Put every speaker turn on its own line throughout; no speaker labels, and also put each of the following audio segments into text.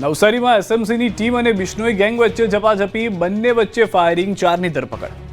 નવસારીમાં એસએમસીની ટીમ અને બિશ્નોઈ ગેંગ વચ્ચે ઝપાઝપી બંને વચ્ચે ફાયરિંગ ચારની ધરપકડ.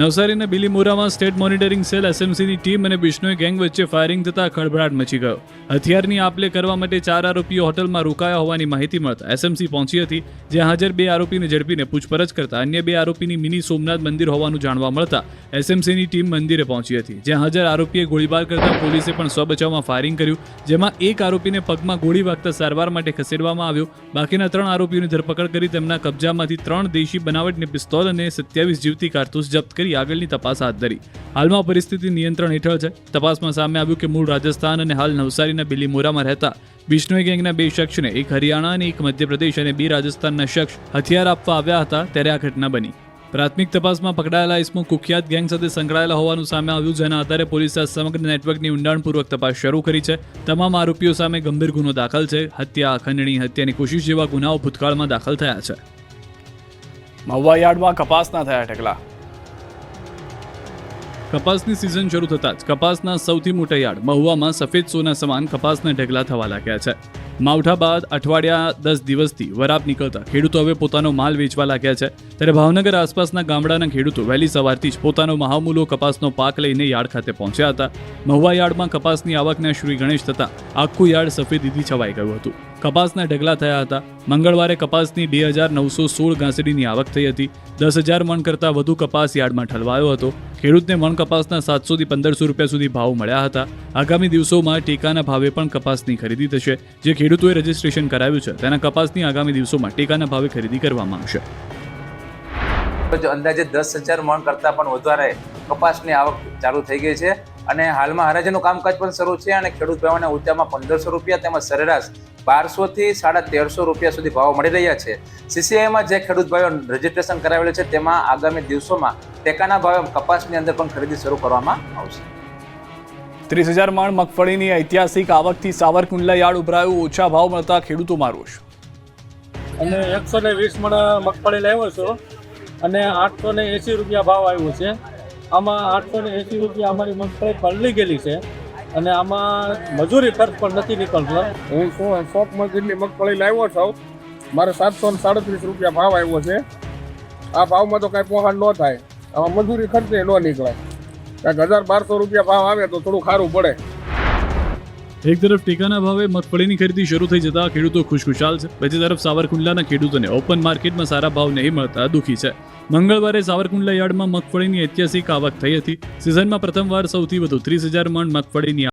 નવસારીના બિલીમોરામાં સ્ટેટ મોનિટરિંગ સેલ એસએમસીની ટીમ અને બિશ્નોઈ ગેંગ વચ્ચે ફાયરિંગ થતાં ખળભળાટ મચી ગયો. હથિયારની આપલે કરવા માટે ચાર આરોપીઓ હોટલમાં રોકાયા હોવાની માહિતી મળતા એસએમસી પહોંચી હતી, જ્યાં હાજર બે આરોપીને ઝડપીને પૂછપરછ કરતા અન્ય બે આરોપીની મિની સોમનાથ મંદિર હોવાનું જાણવા મળતા એસએમસીની ટીમ મંદિરે પહોંચી હતી, જ્યાં હાજર આરોપીએ ગોળીબાર કરતા પોલીસે પણ સ્વબચાવમાં ફાયરિંગ કર્યું, જેમાં એક આરોપીને પગમાં ગોળી વાગતા સારવાર માટે ખસેડવામાં આવ્યો. બાકીના ત્રણ આરોપીઓની ધરપકડ કરી તેમના કબજામાંથી ત્રણ દેશી બનાવટની પિસ્તોલ અને સત્યાવીસ જીવતી કારતૂસ જપ્ત કરી આગળની તપાસ હાથ ધરી. હાલમાં પરિસ્થિતિ નિયંત્રણ હેઠળ છે. તપાસમાં સામે આવ્યું કે મૂળ રાજસ્થાન અને હાલ નવસારીના બિલીમોરામાં રહેતા બિશ્નોઈ ગેંગના બે શખ્સને એક હરિયાણા અને એક મધ્યપ્રદેશ અને બે રાજસ્થાનના શખ્સ હથિયાર આપવા આવ્યા હતા ત્યારે આ ઘટના બની. પ્રાથમિક તપાસમાં પકડાયેલા ઇસમો કુખ્યાત ગેંગ સાથે સંકળાયેલા હોવાનું સામે આવ્યું, જેના આધારે પોલીસે આ સમગ્ર નેટવર્કની ઊંડાણપૂર્વક તપાસ શરૂ કરી છે. તમામ આરોપીઓ સામે ગંભીર ગુનો દાખલ છે. હત્યા ખંડણી હત્યાની કોશિશ જેવા ગુનાઓ ભૂતકાળમાં દાખલ થયા છે. મહુવા યાર્ડમાં કપાસના થયા ઢગલા. કપાસની સિઝન શરૂ થતાં જ કપાસના સૌથી મોટા યાર્ડ મહુવામાં સફેદ સોના સમાન કપાસના ઢગલા થવા લાગ્યા છે. માવઠા બાદ અઠવાડિયા દસ દિવસથી વરાપ નીકળતા ખેડૂતો હવે પોતાનો માલ વેચવા લાગ્યા છે. ત્યારે ભાવનગર આસપાસના ગામડાના ખેડૂતો વહેલી સવારથી જ પોતાનો મહામૂલો કપાસનો પાક લઈને યાર્ડ ખાતે પહોંચ્યા હતા. મહુવા યાર્ડમાં કપાસની આવકના શ્રી ગણેશ થતાં આખું યાર્ડ સફેદીથી છવાઈ ગયું હતું. કપાસના ઢગલા થયા હતા. મંગળવારે કપાસની બે હજાર નવસો સોળ ઘાસડીની આવક થઈ હતી. દસ હજાર મણ કરતાં વધુ કપાસ યાર્ડમાં ઠલવાયો હતો. ખેડૂતને મણ કપાસના સાતસોથી પંદરસો રૂપિયા સુધી ભાવ મળ્યા હતા. આગામી દિવસોમાં ટેકાના ભાવે પણ કપાસની ખરીદી થશે, જે ખેડૂતોએ રજીસ્ટ્રેશન કરાવ્યું છે. તેના કપાસની આગામી દિવસોમાં ટેકાના ભાવે ખરીદી કરવામાં આવશે.
જો અંદાજે દસ હજાર મણ કરતાં પણ વધારે કપાસની આવક ચાલુ થઈ ગઈ છે. અને હાલમાં હરાજીનું કામકાજ પણ શરૂ છે અને ખેડૂત ભાવોને ઊંચામાં પંદરસો રૂપિયા તેમજ સરેરાશ બારસોથી સાડા તેરસો રૂપિયા સુધી ભાવ મળી રહ્યા છે. સીસીઆઈમાં જે ખેડૂત ભાઈઓ રજીસ્ટ્રેશન કરાવેલું છે, તેમાં આગામી દિવસોમાં ટેકાના ભાવે કપાસની અંદર પણ ખરીદી શરૂ કરવામાં આવશે.
ત્રીસ હજાર મણ મગફળીની ઐતિહાસિક આવકથી સાવરકુંડલા યાર્ડ ઉભરાયું. ઓછા ભાવ મળતા ખેડૂતોમાં રોષ.
અને એકસો ને વીસ મણ મગફળી લાવ્યો છો અને આઠસો ને એંસી રૂપિયા ભાવ આવ્યો છે. આમાં આઠસો ને એંસી રૂપિયા અમારી મગફળી પલળી ગયેલી છે અને આમાં મજૂરી ખર્ચ પણ નથી નીકળતો.
હું શું શોપ મજૂરની મગફળી લાવ્યો છું? મારે સાતસો ને સાડત્રીસ રૂપિયા ભાવ આવ્યો છે. આ ભાવમાં તો કાંઈ પોહાણ ન થાય. આમાં મજૂરી ખર્ચે ન નીકળે કાંઈક હજાર બારસો રૂપિયા ભાવ આવે તો થોડું ખારું પડે.
એક તરફ ટેકાના ભાવે મગફળીની ખરીદી શરૂ થઈ જતા ખેડૂતો ખુશખુશાલ છે. બીજી તરફ સાવરકુંડલાના ખેડૂતોને ઓપન માર્કેટમાં સારા ભાવ નહીં મળતા દુઃખી છે. મંગળવારે સાવરકુંડલા યાર્ડમાં મગફળીની ઐતિહાસિક આવક થઈ હતી. સિઝનમાં પ્રથમવાર સૌથી વધુ ત્રીસ હજાર મણ મગફળીની